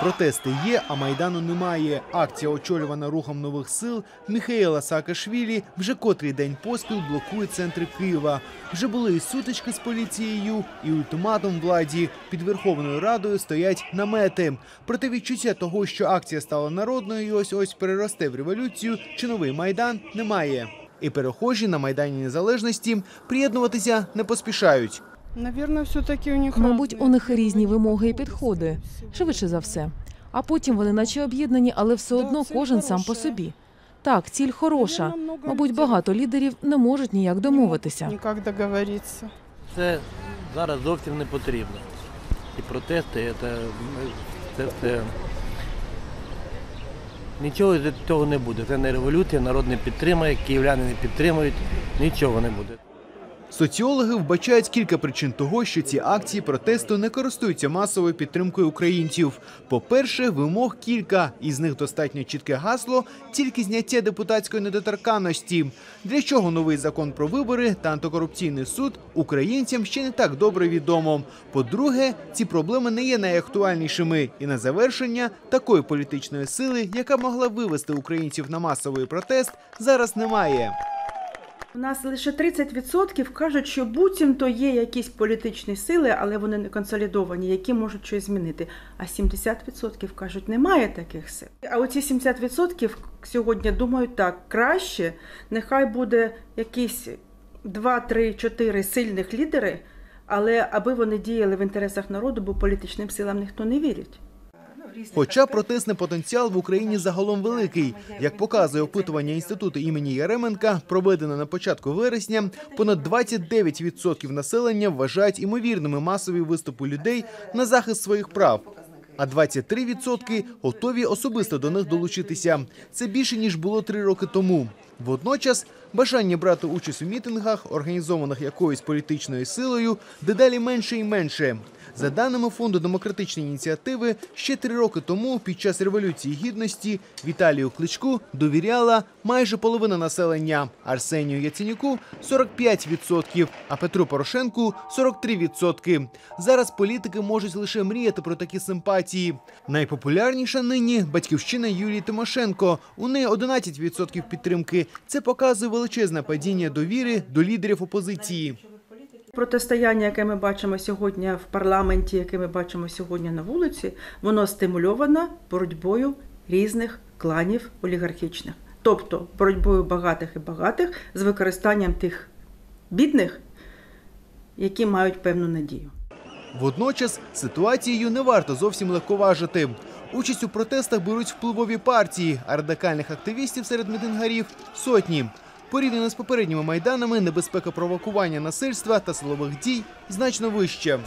Протести є, а майдану немає. Акція, очолювана рухом нових сил Міхаїла Саакашвілі, вже котрий день поспіл блокує центри Києва. Вже були і сутички з поліцією, і ультиматум владі. Під Верховною Радою стоять намети. Проте відчуття того, що акція стала народною, і ось ось переросте в революцію, чи новий майдан немає. І перехожі на майдані незалежності приєднуватися не поспішають. Мабуть, у них різні вимоги і підходи, швидше за все. А потім вони наче об'єднані, але все одно кожен сам по собі. Так, ціль хороша. Мабуть, багато лідерів не можуть ніяк домовитися. Це зараз зовсім не потрібно. І протести, це, це, це нічого з цього не буде. Це не революція, народ не підтримує, київляни не підтримують, нічого не буде. Соціологи вбачають кілька причин того, що ці акції протесту не користуються масовою підтримкою українців. По-перше, вимог кілька, із них достатньо чітке гасло, тільки зняття депутатської недоторканності. Для чого новий закон про вибори та антикорупційний суд українцям ще не так добре відомо. По-друге, ці проблеми не є найактуальнішими. І на завершення такої політичної сили, яка могла вивести українців на масовий протест, зараз немає. У нас лише 30% кажуть, що буцімто є якісь політичні сили, але вони не консолідовані, які можуть щось змінити. А 70% кажуть, немає таких сил. А оці 70% сьогодні думають так, краще, нехай буде якісь 2, 3, 4 сильних лідери, але аби вони діяли в інтересах народу, бо політичним силам ніхто не вірить. Хоча протестний потенціал в Україні загалом великий, як показує опитування інституту імені Яременка, проведене на початку вересня, понад 29% населення вважають імовірними масові виступи людей на захист своїх прав. А 23% готові особисто до них долучитися. Це більше ніж було три роки тому. Водночас бажання брати участь у мітингах, організованих якоюсь політичною силою, дедалі менше і менше. За даними фонду демократичної ініціативи, ще три роки тому, під час революції гідності, Віталію Кличку довіряла майже половина населення, Арсенію Яценюку 45%, а Петру Порошенку 43%. Зараз політики можуть лише мріяти про такі симпатії. Найпопулярніша нині батьківщина Юлії Тимошенко. У неї 11% підтримки. Це показує величезне падіння довіри до лідерів опозиції. Протистояння, яке ми бачимо сьогодні в парламенті, яке ми бачимо сьогодні на вулиці, воно стимульовано боротьбою різних кланів олігархічних, тобто боротьбою багатих і багатих з використанням тих бідних, які мають певну надію. Водночас ситуацією не варто зовсім легковажити. Участь у протестах беруть впливові партії, а радикальних активістів серед мітингарів сотні. Порівняно з попередніми майданами, небезпека провокування насильства та силових дій значно вища.